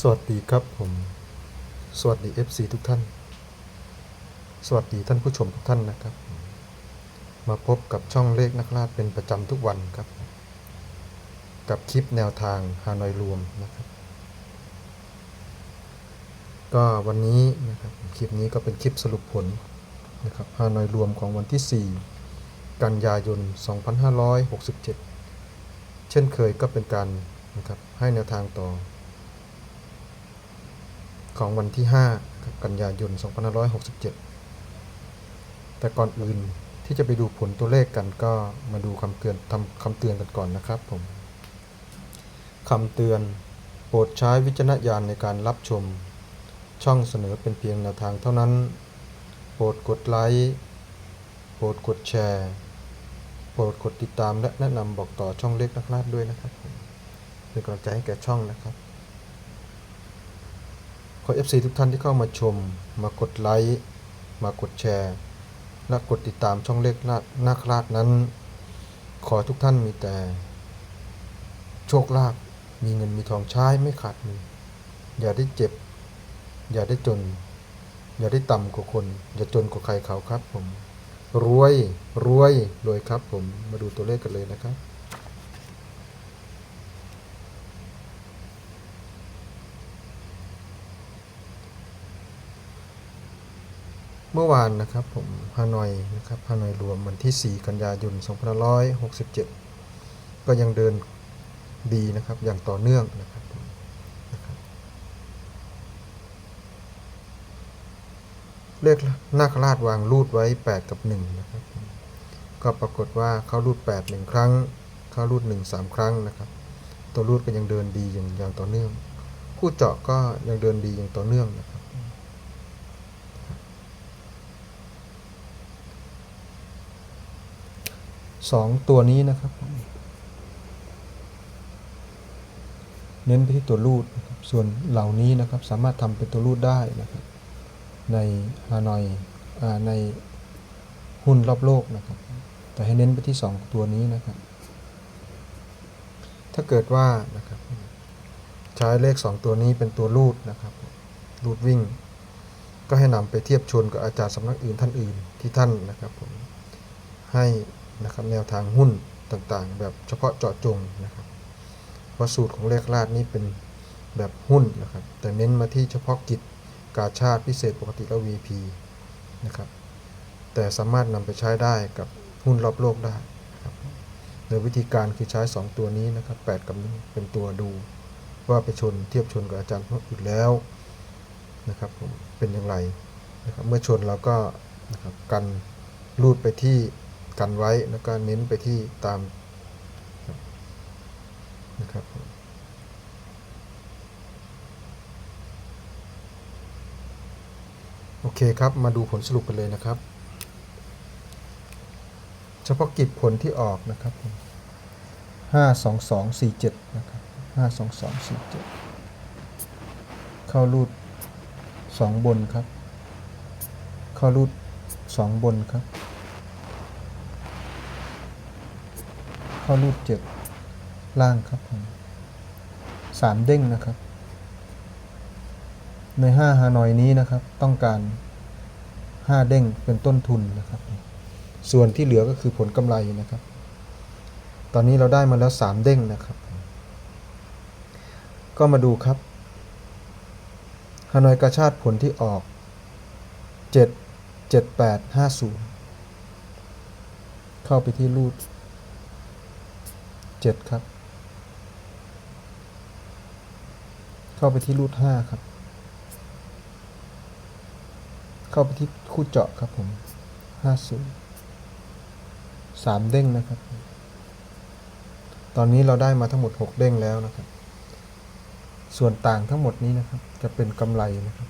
สวัสดีครับผม สวัสดี FC ทุกท่าน สวัสดีท่านผู้ชมทุกท่านนะครับ มาพบกับช่องเลขนักลาชเป็นประจำทุกวันครับ กับคลิปแนวทางฮานอยรวมนะครับ ก็วันนี้นะครับคลิปนี้ก็เป็นคลิปสรุปผลนะครับฮานอยรวมของวันที่ 4 กันยายน 2567 เช่นเคยก็เป็นการนะครับให้แนวทางต่อ ของวันที่5ครับกันยายน 2567 แต่ก่อนอื่นที่จะไปดูผลตัวเลขกันก็มาดูคำเตือนทำคำเตือนกันก่อนนะครับผมคำเตือนโปรดใช้วิจารณญาณในการรับชม ช่องเสนอเป็นเพียงแนวทางเท่านั้น โปรดกดไลค์โปรดกดแชร์โปรดกดติดตามและแนะนำบอกต่อช่องเล็กนักลาดด้วยนะครับผมเป็นกำลังใจให้แก่ช่องนะครับ ขอ FC ทุกท่านที่เข้ามาชม มากดไลค์ มากดแชร์ และกดติดตามช่องเล็กนานาคราชนั้น ขอทุกท่านมีแต่ โชคลาภ มีเงินมีทองใช้ไม่ขาดมือ อย่าได้เจ็บ อย่าได้จน อย่าได้ต่ำกว่าคน อย่าจนกว่าใครเขาครับผม รวย รวย รวยครับผม มาดูตัวเลขกันเลยนะครับ เมื่อวานนะครับผมฮานอยนะครับฮานอยรวมวันที่ 4 กันยายน2567 ก็ยังเดินดีนะครับอย่างต่อเนื่องนะครับรบเลขนาคราชวางรูดไว้ 8 กับ1นะครับก็ปรากฏว่าเข้ารูด 8 1 ครั้ง เข้ารูด 1 3 ครั้งนะครับ ตัวรูดก็ยังเดินดีอย่างอย่างต่อเนื่อง คู่เจาะก็ยังเดินดีอย่างต่อเนื่องนะครับ สองตัวนี้นะครับ เน้นไปที่ตัวรูด ส่วนเหล่านี้นะครับสามารถทำเป็นตัวรูดได้นะครับ ในฮานอยอในหุ้นรอบโลกนะครับ แต่ให้เน้นไปที่ 2 ตัวนี้นะครับ ถ้าเกิดว่านะครับใช้เลข 2 ตัวนี้เป็นตัวรูดนะครับรูดวิ่ง ก็ให้นำไปเทียบชนกับอาจารย์สำนักอื่นท่านอื่นที่ท่านนะครับผมให้ นะครับแนวทางหุ้นต่างๆ แบบเฉพาะเจาะจงนะครับว่าสูตรของเลขลาดนี้เป็นแบบหุ้นนะครับ แต่เน้นมาที่เฉพาะกิจกาชาติพิเศษปกติและ VP นะครับแต่สามารถนำไปใช้ได้กับหุ้นรอบโลกได้นะครับโดยวิธีการคือใช้ 2 ตัวนี้นะครับ8กับ1เป็นตัวดู ว่าไปชนเทียบชนกับอาจารย์ท่านอื่นแล้วนะครับผมเป็นอย่างไรนะครับเมื่อชนเราก็นะครับกันรูดไปที่ กันไว้แล้วก็เน้นไปที่ตามนะครับโอเคครับ มาดูผลสรุปกันเลยนะครับ เฉพาะกิจผลที่ออกนะครับห้าสองสองสี่เจ็ดนะครับห้าสองสองสี่เจ็ดเข้ารูดสองบนครับ เข้ารูดสองบนครับ เข้ารูปเจ็ดล่างครับผมสามเด้งนะครับ ในห้าฮานอยนี้นะครับ ต้องการห้าเด้งเป็นต้นทุนนะครับ ส่วนที่เหลือก็คือผลกำไรนะครับ ตอนนี้เราได้มาแล้วสามเด้งนะครับ ก็มาดูครับฮานอยกระชาติผลที่ออกเจ็ดเจ็ดแปดห้าศูนย์เข้าไปที่รูท 7 ครับ เข้าไปที่รูท5ครับ เข้าไปที่คู่เจาะครับผม50 3 เด้งนะครับ ตอนนี้เราได้มาทั้งหมด 6 เด้งแล้วนะครับ ส่วนต่างทั้งหมดนี้นะครับ จะเป็นกำไรนะครับ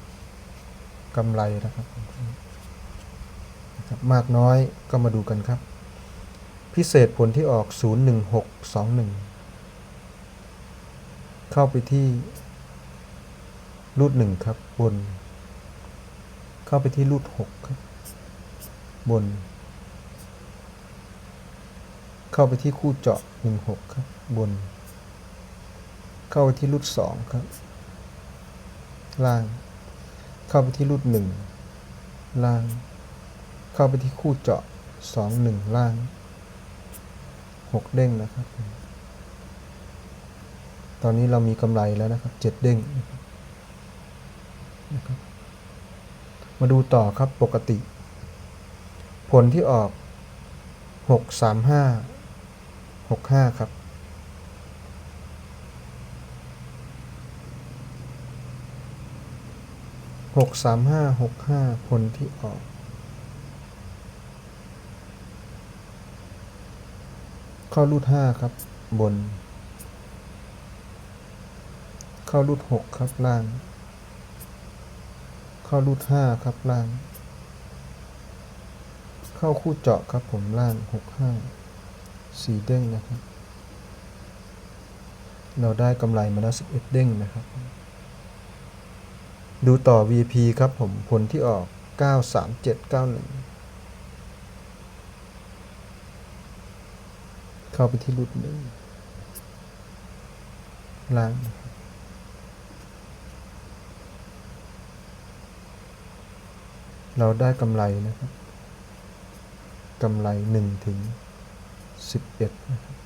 กำไรนะครับ มากน้อยก็มาดูกันครับ พิเศษผลที่ออก 01621 เข้าไปที่รูดหนึ่งครับบน เข้าไปที่รูดหกครับบน เข้าไปที่คู่เจาะหนึ่งหกครับบน เข้าไปที่รูดสองครับ ล่าง เข้าไปที่รูดหนึ่งล่าง เข้าไปที่คู่เจาะสองหนึ่งล่าง หกเด้งนะครับ ตอนนี้เรามีกำไรแล้วนะครับเจ็ดเด้งนะครับมาดูต่อครับปกติ ผลที่ออกหกสามห้าหกห้าครับหกสามห้าหกห้าผลที่ออก เข้ารูดห้าครับ บน เข้ารูดหกครับล่าง เข้ารูดห้าครับล่าง เข้าคู่เจาะครับผมล่างหกห้าสี่เด้งนะครับ เราได้กำไรมาแล้วสิบเอ็ดเด้งนะครับ ดูต่อ VP ครับผมผลที่ออก 93791 เข้าไปที่รูดหนึ่งล่างเราได้กำไรนะครับกำไร1ถึง11นะครับ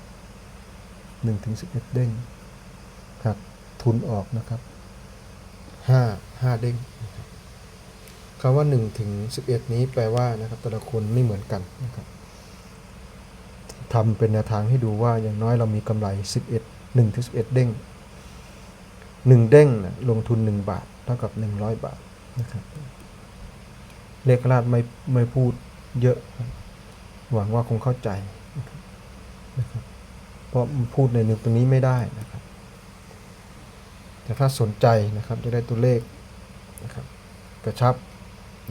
1ถึง11 เด้งหักทุนออกนะครับห้าห้าเด้งครับคำว่าหนึ่งถึงสิบเอ็ดนี้แปลว่านะครับแต่ละคนไม่เหมือนกันนะครับ ทำเป็นแนวทางให้ดูว่าอย่างน้อยเรามีกำไรสิบเอ็ดหนึ่งถึงสิบเอ็ดเด้งหนึ่งเด้งนะลงทุนหนึ่งบาท เท่ากับหนึ่งร้อยบาทนะครับเลขราดไม่ไม่พูดเยอะ หวังว่าคงเข้าใจนะครับเพราะพูดในหนึ่งตรงนี้ไม่ได้นะครับ แต่ถ้าสนใจนะครับจะได้ตัวเลขนะครับกระชับ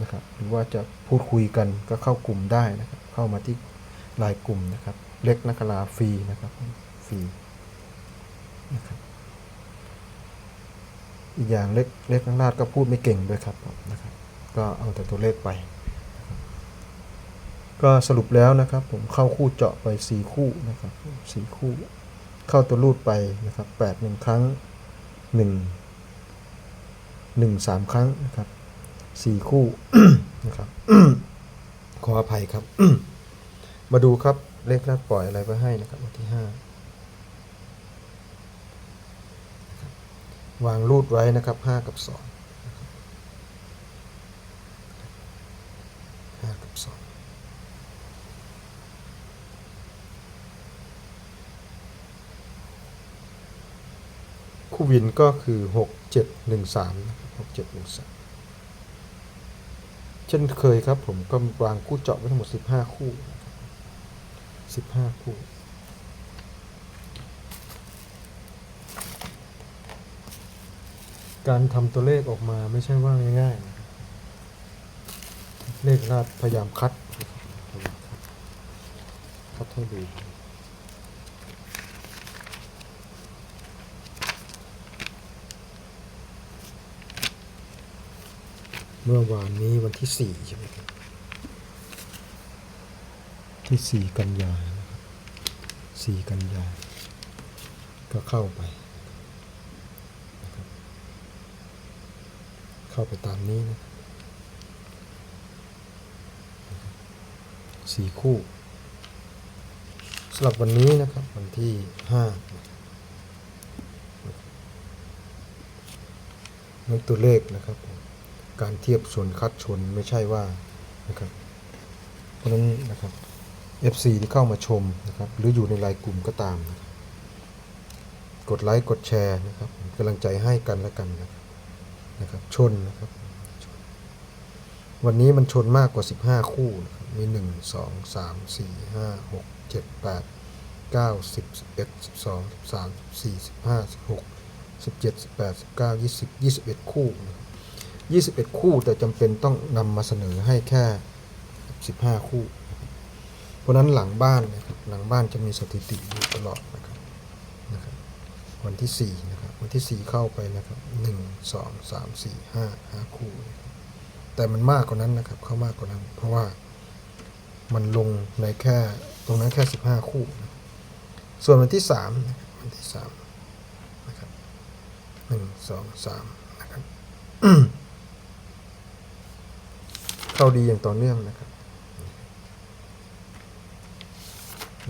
นะครับหรือว่าจะพูดคุยกันก็เข้ากลุ่มได้นะครับ เข้ามาที่ไลายกลุ่มนะครับ เล็กนักลาฟรีนะครับฟรีนะครับอีกอย่างเล็กเล็กนักลาดก็พูดไม่เก่งด้วยครับนะครับ ก็เอาแต่ตัวเลขไป ก็สรุปแล้วนะครับ ผมเข้าคู่เจาะไป 4 คู่นะครับสี่คู่ เข้าตัวรูดไปนะครับ8หนึ่งครั้งหนึ่งหนึ่งสามครั้งนะครับสี่คู่นะครับขออภัยครับ มาดูครับ เลขแรกปล่อยอะไรไว้ให้นะครับวันที่ห้าวางรูดไว้นะครับห้ากับสองห้ากับสองคู่วินก็คือหกเจ็ดหนึ่งสามนะครับหกเจ็ดหนึ่งสามเช่นเคยครับผมก็วางคู่เจาะไว้ทั้งหมดสิบห้าคู่ สิบห้าคู่ การทำตัวเลขออกมาไม่ใช่ว่าง่ายๆนะเลขราดพยายามคัดนะครับพยายามคัดคัดให้ดูเมื่อวานนี้วันที่สี่ใช่ไหมครับ ที่สี่กันยานะครับสี่กันยา ก็เข้าไปนะครับเข้าไปตามนี้นะสี่คู่สำหรับวันนี้นะครับ วันที่ห้านั่นตัวเลขนะครับ การเทียบชนคัดชนไม่ใช่ว่านะครับเพราะฉะนั้นนะครับ FC ที่เข้ามาชมนะครับ หรืออยู่ในไลน์กลุ่มก็ตามนะกดไลค์กดแชร์นะครับกำลังใจให้กันและกันนะครับนะครับ ชนนะครับ วันนี้มันชนมากกว่า 15 คู่นะครับมี 1 2 3 4 5 6 7 8 9 10 11 12 13 14 15 16 17 18 19 20 21 คู่นะครับ21 คู่แต่จำเป็นต้องนำมาเสนอให้แค่ 15 คู่ เพราะนั้นหลังบ้านนะครับหลังบ้านจะมีสถิติอยู่ตลอดนะครับนะครับ วันที่4นะครับวันที่ 4 เข้าไปนะครับ 1 2 3 4 5 5 คู่นะครับแต่มันมากกว่านั้นนะครับ เข้ามากกว่านั้น เพราะว่ามันลงในแค่ตรงนั้นแค่ 15 คู่นะครับส่วนวันที่3นะครับวันที่3นะครับ1 2 3นะครับเข้าดีอย่างต่อเนื่องนะครับ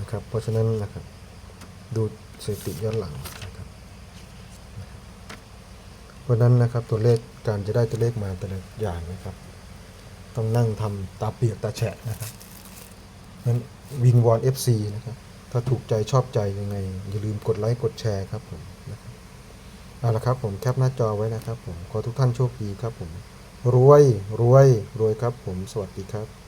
นะครับ เพราะฉะนั้นนะครับ ดูสถิติย้อนหลังนะครับ เพราะนั้นนะครับตัวเลขการจะได้ตัวเลขมาแต่ละอย่างนะครับ ต้องนั่งทำตาเปียกตาแฉะนะครับนั้นวิงวอน FC นะครับ ถ้าถูกใจชอบใจยังไง อย่าลืมกดไลค์กดแชร์ครับผมนะครับเอาละครับผมแคปหน้าจอไว้นะครับผมขอทุกท่านโชคดีครับผมรวยรวยรวยครับผมสวัสดีครับ